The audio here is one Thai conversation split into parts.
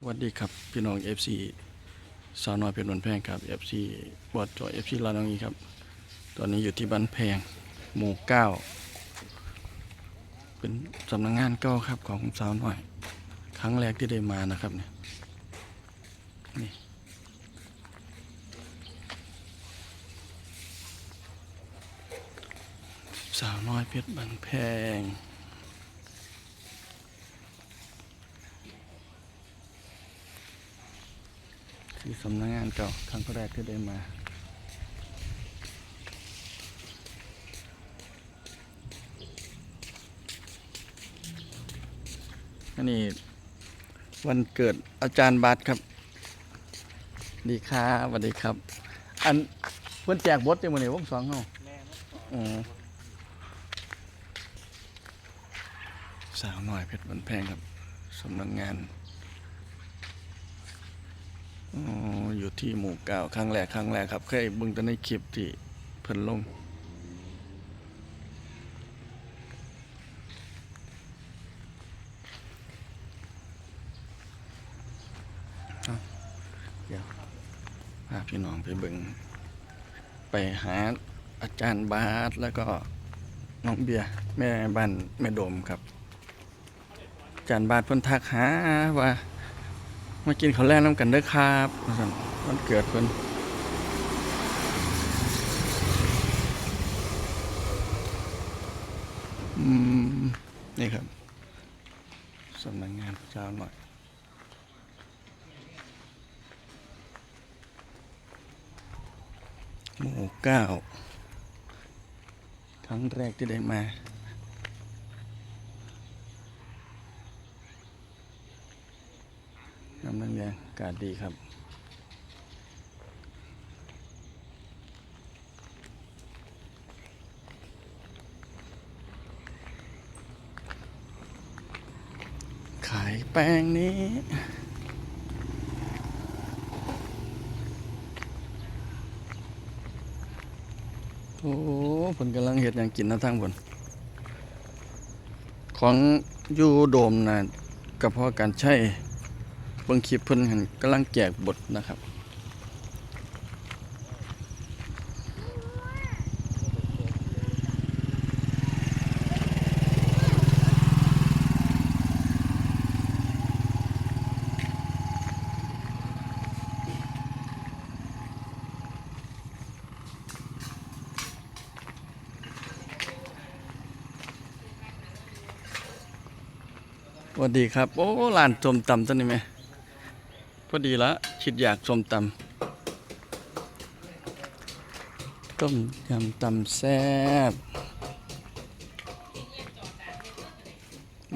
สวัสดีครับ พี่น้อง FC สาวน้อยเพชรนนแพงครับ FC บอดจอ FC ลาดองอีครับ ตอนนี้อยู่ที่บ้านแพงหมู่เก้าเป็นสำนักงานเก้าครับของสาวน้อย ครั้งแรกที่ได้มานะครับเนี่ยนี่สาวน้อยเพชรบ้านแพง ที่สำนักงานเก่าครั้งแรกที่ได้มาอันนี้วันเกิดอาจารย์บัตรครับ ดีครับสวัสดีครับ อันเพื่อนแจกบทจังมือนี่วงสองเฮาอ๋อสาวหน่อยเพชรบันแพงครับสำนักงาน อยู่ที่หมู่เก้าครั้งแรกครั้งแรกครับ เคยบิ่งแต่ในคลิปที่เพิ่นลงเดี๋ยวพาพี่น้องไปบิ่งไปหาอาจารย์บาสแล้วก็น้องเบียร์แม่บ้านแม่โดมครับ อาจารย์บาสเพิ่นทักหาว่า มากินข้าวแรกน้ำกันเด้อครับวันเกิดเพิ่นอืมนี่ครับสำนักงานเจ้าหน่อยหมู่เก้าครั้งแรกที่ได้มา น้ำนังแดงอากาศดีครับ ขายแป้งนี้โอ้ผลกำลังเห็ดอย่างกินนะทั้งผลของยูโดมนะกับพ่อการใช้ เบิ่งคลิปเพิ่นหันกำลังแจกบทนะครับสวัสดีครับ โอ้ร้านส้มตำตัวนี้ไหม พอดีละคิดอยากส้มตำต้มยำตำแซ่บ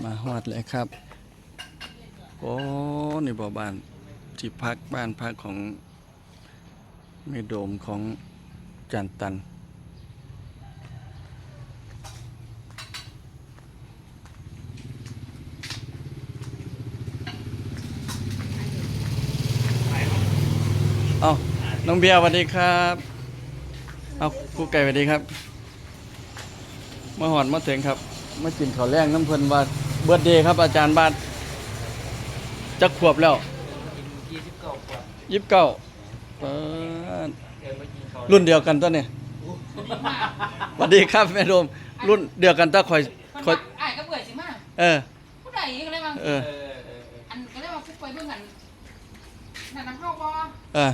มาฮอดเลยครับ โอ้นี่บ่บ้านที่พักบ้านพักของเมโดมของจันตัน เอา น้องเบียร์สวัสดีครับ เอาครูไก่สวัสดีครับมาหอดมาถึงครับมากินข้าวแรงน้ำเพลินว่าเบิร์ดเดย์ครับ อาจารย์บาทจักขวบแล้วยี่สิบเก้าขวบยิบเก้าเปิดเดินมากินเขารุ่นเดียวกันตัวเนี่ยสวัสดีครับแม่โดมรุ่นเดียวกันตาคอยคอยอ้ายก็เบื่อสิมาเออผู้ใดก็เลยมาเออเออเอออันก็เลยมาคุกไปเบิ่งกันนั่นน้ำเข้าบ่เออ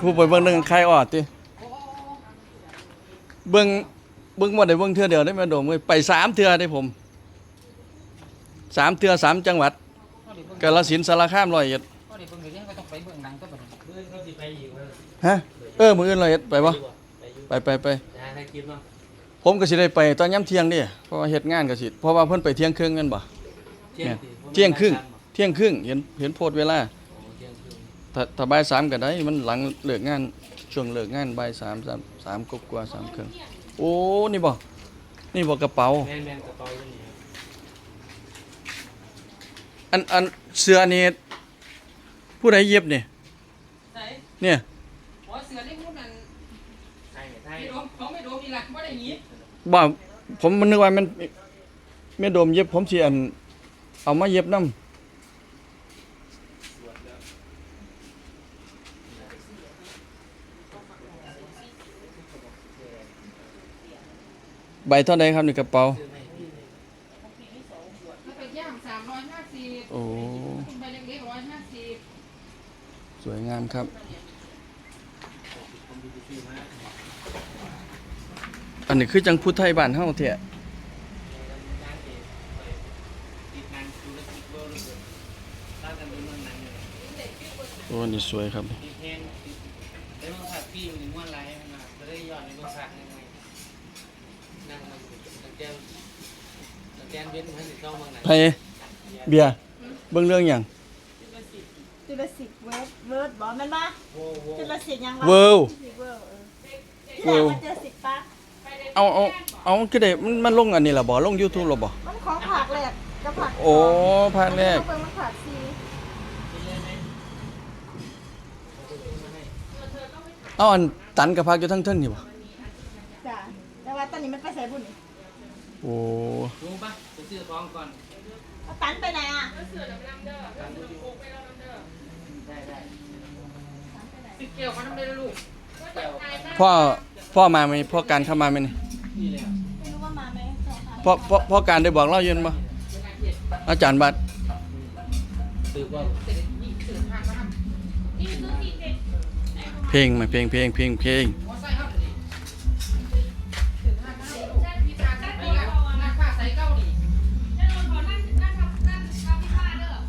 ผู้ป่วยเบิ่งหนึ่งใครออดติโอ้เบิ่งเบิ่งบ่ได้เบิ่งเทื่อเดียวได้แม่โดมเว้ยไปสามเทื่อได้ผมสามเทื่อสามจังหวัดก็ได้เบิ่งกาฬสินธุ์สารคามร้อยเอ็ดก็ได้เบิ่งเดี๋ยวนี้ก็ต้องไปเบิ่งหนังก็บ่ได้เพื่อนเขาสิไปอีกว่าฮะเออมืออื่นร้อยเอ็ดไปบ่ไปอยู่ไปไปไปนะให้คลิปเนาะผมก็สิได้ไปตอนย้ำเที่ยงเดิเพราะว่าเฮ็ดงานก็สิเพราะว่าเพิ่นไปเที่ยงครึ่งกันบ่เที่ยงเที่ยงครึ่งเที่ยงครึ่งเห็นเห็นโพสต์เวลาเที่ยงครึ่ง ถ้าถ้าบ่ายสามก็ได้ มันหลังเลิกงาน ช่วงเลิกงานบ่ายสามสามสามกว่าๆสามครึ่งโอ้ นี่บ่นี่บ่กระเป๋า แม่นแม่นกระเป๋าอยู่นี่ครับอันอันเสื้อนี่ผู้ใดเย็บนี่ไหนเนี่ยหัวเสือได้พูดนั่นใช่ใช่ไม่โดมของไม่โดมนี่ล่ะบ่ได้หนีบ่ผมมันนึกว่ามันแม่โดมเย็บผมสิอัน เอามาเย็บนํใบเท่าใดครับนี่กระเป๋าซื้อไม่พี่แล้วไปย่างสามร้อยห้าสิบโอ้คุณใบเล็กๆร้อยห้าสิบสวยงามครับผมดูซื้อมาอันนี้คือจังพุทธไทยบ้านเฮาแท้ย่างเองติดงานดูแลติดเบอร์เลยตั้งกันเป็นเมืองนั้นเลยโอ้นี่สวยครับ ติดแห้งติดได้เมืองผักพี่อยู่ในม้วนไรมาจะได้ย้อนในเมืองผักยังไง นั่งทำตะแกรงตะแกรงเว้นให้ติดเข้าเมืองไหนไผเบียร์เบิ่งเรื่องหยังจุลศิษย์เวิร์ดเวิร์ดบอกมันมาโว้โว้จุลศิษย์ยังวะเวิลด์ จุลศิษย์เวิร์ดเออที่แรกมันจุลศิษย์ปะเอาเอาเอาคือได้มันมันลงอันนี้ล่ะบ่ลง YouTube แล้วบ่มันของผักแหลกกับผักโอ้ภาคแรกมันเป็นผักซีเอาอันตันกับพักอยู่ทั้งเทิงนี่บ่จ้ะแต่ว่าตอ นนี้มันไปใส่บุญนี่โอ้รู้ปะไปซื้อของก่อนเอาตันไปไหนอะการดูอยู่ได้ได้สิเกี่ยวกับน้ำเดือดลูกแก้วพ่อพ่อมาไหมพ่อการเข้ามาไหมนี่นี่แหละไม่รู้ว่ามาไหมสองพันพ่อพ่อพ่อการได้บอกเล่าอยืนบ่อาจารย์บัตรซื้อว่าเพลงไหมาเพลงเพลงเพลงเพลง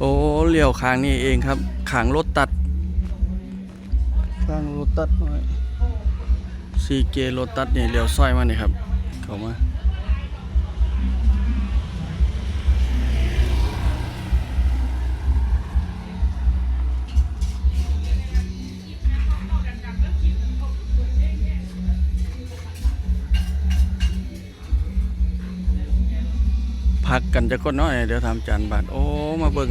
อ้เลี้ยวข้างนี่เองครับข้างรถตัดข้างรถตัดหน่อยซีเกรถตัดนี่เลี้ยวซอยมานี่ครับ เข้ามา พักกันจะคนน้อย เดี๋ยวทำจานบาทโอ้ มาเบิ่ง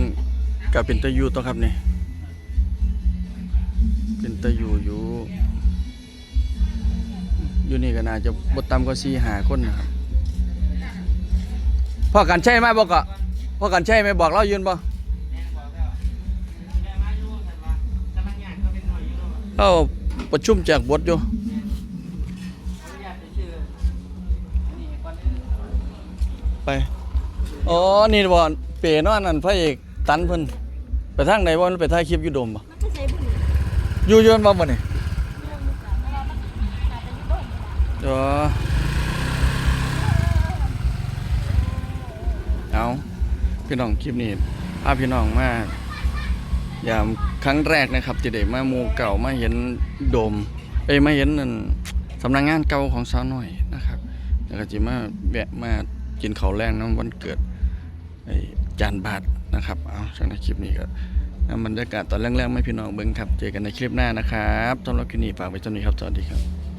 กับเป็นตะยูตัวครับนี่เป็นตะยูอยู่ อยู่นี่ก็น่าจะบดตำก็สี่หาคนนะครับพ่อกันใช่ไหมบอกก็พ่อกันใช่ไหมบอกเรายืนบ่บอกแล้วแม่มาอยู่แต่ว่ากำลังอยากก็เป็นหน่อยอยู่แล้วเราประชุมแจกบทอยู่ไป อ๋อ นี่บ่เปนอนนั่นพระเอกตันเพิ่นไปทางไหนบ่มันไปถ่ายคลิปอยู่โดมบ่มันไปใส่บุญอยู่ยนบ่บ่นี่อนมาวันอาจจะอยู่โดนนี่ล่ะเดี๋ยเอาพี่น้องคลิปนี้พาพี่น้องมากยามครั้งแรกนะครับที่ได้มามูเก่ามาเห็นโดม เอ้ยมาเห็นนั่นสำนักงานเก่าของสาวน้อยนะครับแล้วก็จิมาแวะมากินเขาแรงน้ำวันเกิด จานบาทนะครับ เอาจากในคลิปนี้ก็นำบรรยากาศตอนแรกๆไม่พี่น้องเบิ้งครับ เจอกันในคลิปหน้านะครับสำหรับคลิปนี้ฝากไว้เท่านี้ครับ สวัสดีครับ